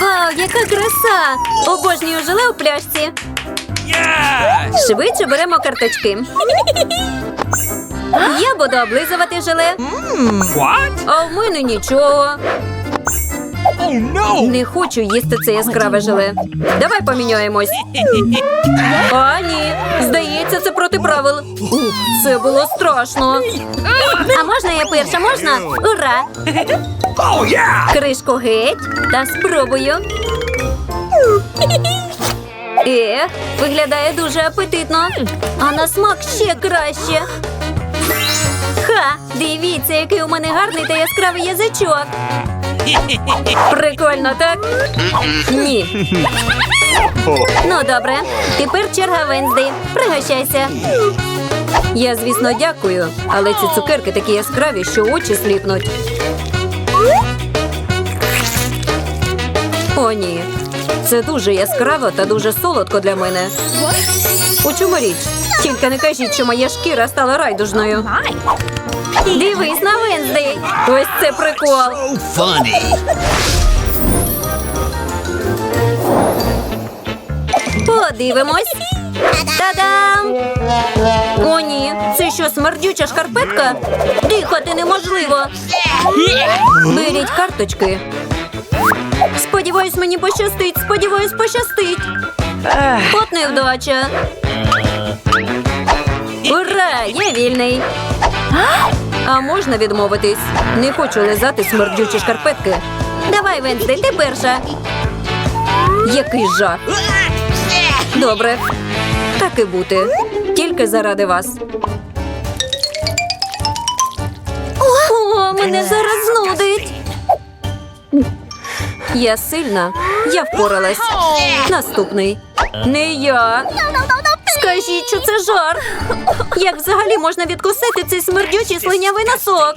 Вау, яка краса! Обожнюю желе у пляшці. Швидше беремо карточки. Я буду облизувати желе. А в мене нічого. Oh! Не хочу їсти це яскраве желе. Давай поміняємось. А, Це було страшно. А можна я перша? Можна? Ура! Oh yeah! Кришку геть та спробую. Ех, виглядає дуже апетитно. А на смак ще краще. Ха! Дивіться, який у мене гарний та яскравий язичок. Прикольно, так? Ні. Ну, добре. Тепер черга Венздей. Пригощайся. Я, звісно, дякую, але ці цукерки такі яскраві, що очі сліпнуть. О, ні. Це дуже яскраво та дуже солодко для мене. У чому річ? Тільки не кажіть, що моя шкіра стала райдужною. Дивись на Венздей. Ось це прикол. Подивимось. Та-дам! О, ні, це що, смердюча шкарпетка? Дихати неможливо. Беріть карточки. Сподіваюсь, мені пощастить. Сподіваюсь, пощастить. От невдача. Ура! Я вільний. А можна відмовитись? Не хочу лизати смердючі шкарпетки. Давай, Венсдей, ти перша. Який жах. Добре. Так і бути. Тільки заради вас. О, мене зараз знудить. Я сильна. Я впоралась. Наступний. Не я. Скажіть, що це жар. Як взагалі можна відкусити цей смердючий слинявий носок?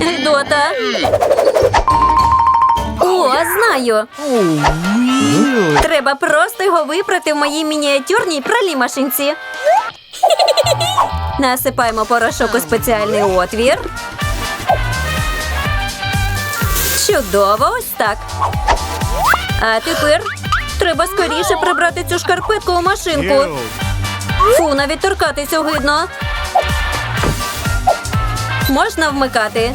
Гидота. О, знаю. Треба просто його випрати в моїй мініатюрній пральній машинці. Насипаємо порошок у спеціальний отвір. Чудово, ось так. А тепер треба скоріше прибрати цю шкарпетку у машинку. Фу, навіть торкатись огидно. Можна вмикати.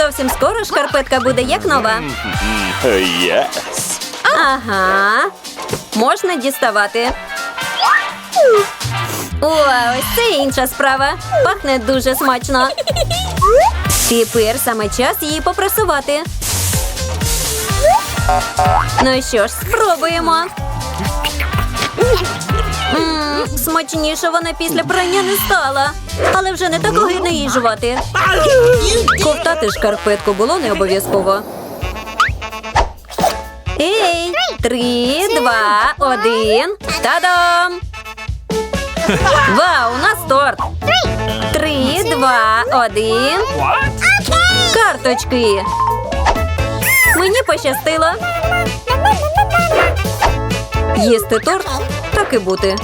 Зовсім скоро шкарпетка буде як нова. yes. Ага. Можна діставати. О, ось це інша справа. Пахне дуже смачно. Тепер саме час її попрасувати. Ну що ж, спробуємо. М, смачніше вона після прання не стала, але вже не так огидно її жувати. Ковтати шкарпетку було не обов'язково. Ей, три, два, один. Та-дам! Вау, у нас торт. Три, два, один. Карточки. Мені пощастило. Їсти торт так і бути.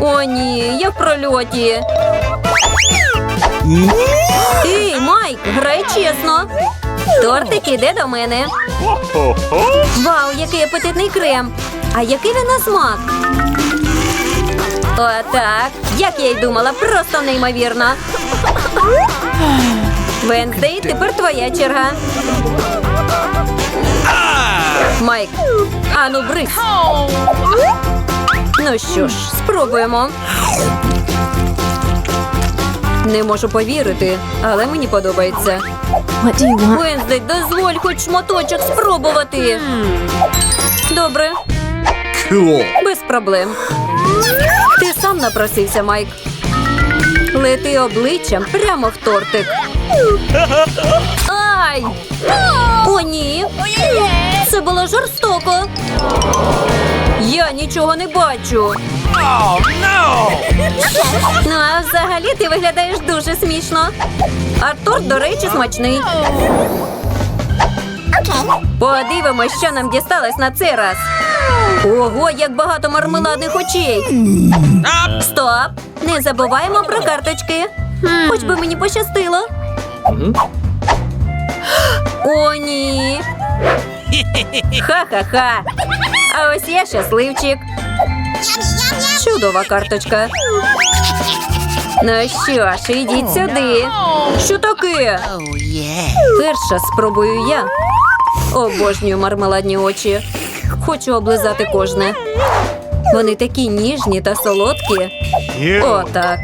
О, ні, я в прольоті. Ей, Майк, грай чесно. Тортик іде до мене. Вау, який апетитний крем! А який він на смак? Отак. Як я й думала, просто неймовірно. Венздей, тепер твоя черга. Майк, ану брись. Ну що ж, спробуємо. Не можу повірити, але мені подобається. Венздей, дозволь хоч шматочок спробувати. Добре, без проблем. Ти сам напросився, Майк. Лети обличчям прямо в тортик. Ай! О, ні! Це було жорстоко. Я нічого не бачу. Ну, а взагалі ти виглядаєш дуже смішно. А торт, до речі, смачний. Подивимось, що нам дісталось на цей раз. Ого, як багато мармеладних очей. Стоп! Не забуваємо про карточки. Хоч би мені пощастило. О, ні. Ха-ха-ха. А ось я щасливчик. Чудова карточка. Ну що ж, ідіть сюди. Що таке? Перша спробую я. Обожнюю мармеладні очі. Хочу облизати кожне. Вони такі ніжні та солодкі. Отак.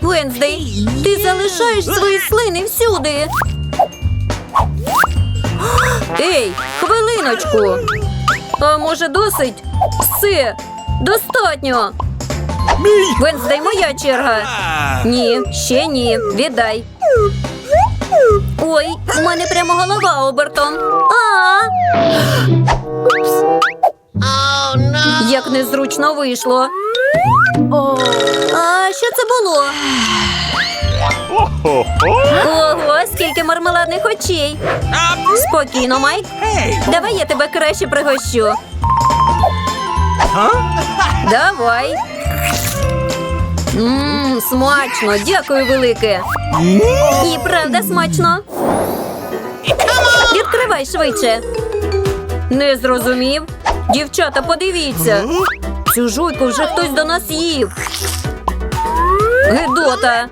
Венздей, ти залишаєш свої слини всюди. Ей, хвилиночку. А може досить? Все, достатньо. Венздей, моя черга. Ні, ще ні. Віддай. Ой, у мене прямо голова обертом. А. Як незручно вийшло. А що це було? Ого, скільки мармеладних очей. Спокійно, Майк. Давай я тебе краще пригощу. Давай. Ммм, смачно, дякую велике. І правда смачно. Відкривай швидше. Не зрозумів. Дівчата, подивіться. Цю жуйку вже хтось до нас їв. Гедота.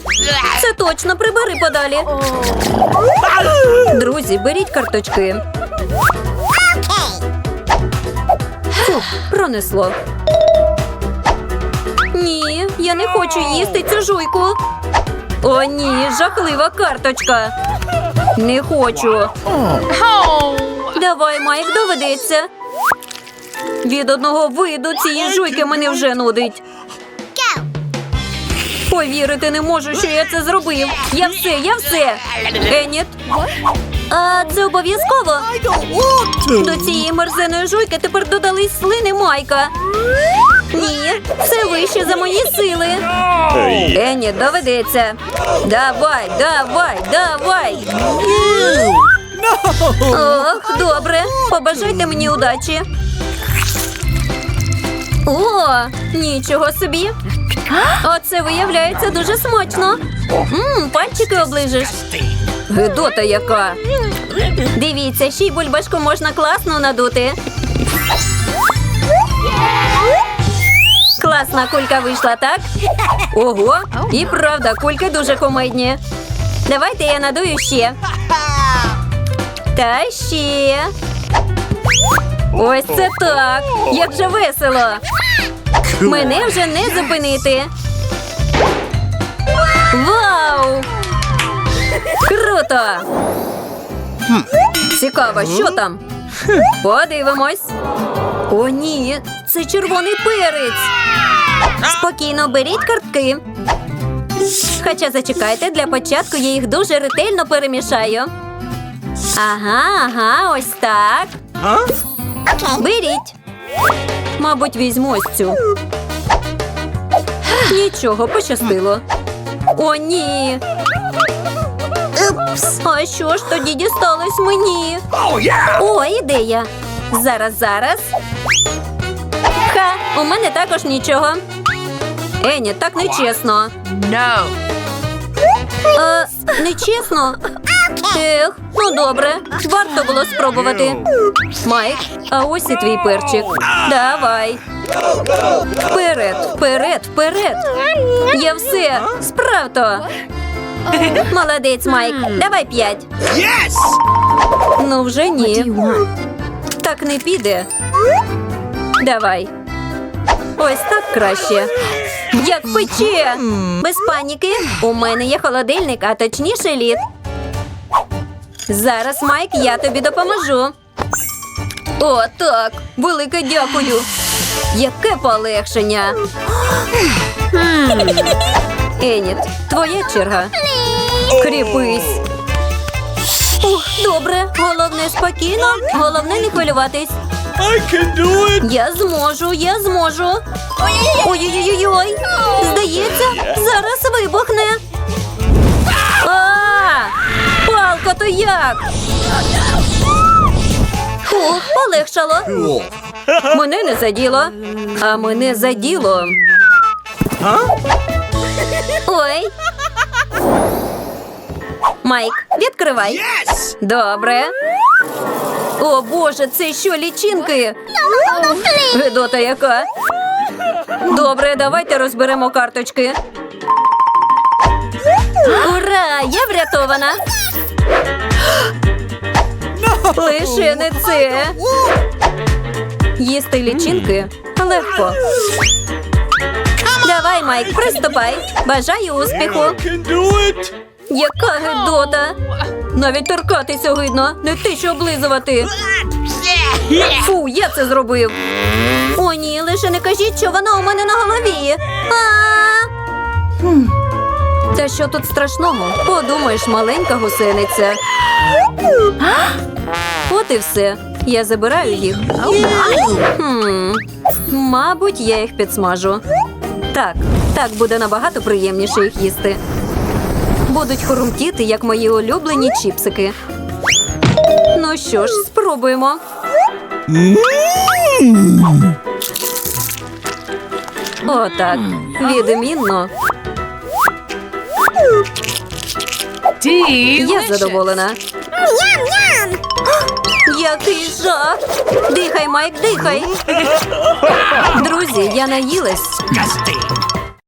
Це точно прибери подалі. Друзі, беріть карточки. Фу, пронесло. Ні, я не хочу їсти цю жуйку. О, ні, жахлива карточка. Не хочу. Давай, Майк, доведеться. Від одного виду цієї жуйки мене вже нудить. Повірити не можу, що я це зробив. Я все, я все. Еніт. А це обов'язково. До цієї мерзеної жуйки тепер додались слини Майка. Ні, це вище за мої сили. Еніт, доведеться. Давай, давай, давай. Ох, добре. Побажайте мені удачі. О, нічого собі. Оце виявляється дуже смачно. Мм, пальчики оближеш. Гидота яка. Дивіться, ще й бульбашку можна класно надути. Класна кулька вийшла, так? Ого, і правда, кульки дуже комедні. Давайте я надую ще. Та ще. Ось це так. Як же весело. Мене вже не зупинити. Вау! Круто! Цікаво, що там? Подивимось. О, ні, це червоний перець. Спокійно беріть картки. Хоча зачекайте, для початку я їх дуже ретельно перемішаю. Ага, ага, ось так. Беріть. Мабуть, візьму ось цю. Нічого, пощастило. О, ні. А що ж тоді дісталось мені? Oh, yeah! О, ідея. Зараз, зараз. Ха, у мене також нічого. Ені, так нечесно. No. Е, нечесно? Ех, ну добре. Варто було спробувати. Майк, а ось і твій перчик. Давай. Вперед, вперед, вперед. Я все. Справ то. Молодець, Майк. Давай п'ять. Yes! Ну вже ні. Так не піде. Давай. Ось так краще. Як пече. Без паніки. У мене є холодильник, а точніше лід. Зараз, Майк, я тобі допоможу. О, так. Велике дякую. Яке полегшення. Еніт, твоя черга. Кріпись. Ух, добре. Головне спокійно. Головне не хвилюватись. I can do it! Я зможу, я зможу. Ой-ой-ой-ой. Здається, зараз вибухне. А! Палка то як? Фух, полегшало. Мене не заділо, а мене заділо. Huh? Ой. Майк, відкривай. Добре. О боже, це що, лічинки? Гедота яка? Добре, давайте розберемо карточки. Ура! Я врятована. Лише не це. Їсти лічинки легко. Давай, Майк, приступай. Бажаю успіху. Яка гидота! Навіть торкатися гидно, не те, що облизувати. Фу, я це зробив. О, ні, лише не кажіть, що воно у мене на голові. А! Та що тут страшного? Подумаєш, маленька гусениця. От і все. Я забираю їх. Хм. Мабуть, я їх підсмажу. Так, так буде набагато приємніше їх їсти. Будуть хрумтіти, як мої улюблені чіпсики. Ну що ж, спробуємо. Отак. Відмінно. Я задоволена. Який жах! Дихай, Майк, дихай. Друзі, я наїлась.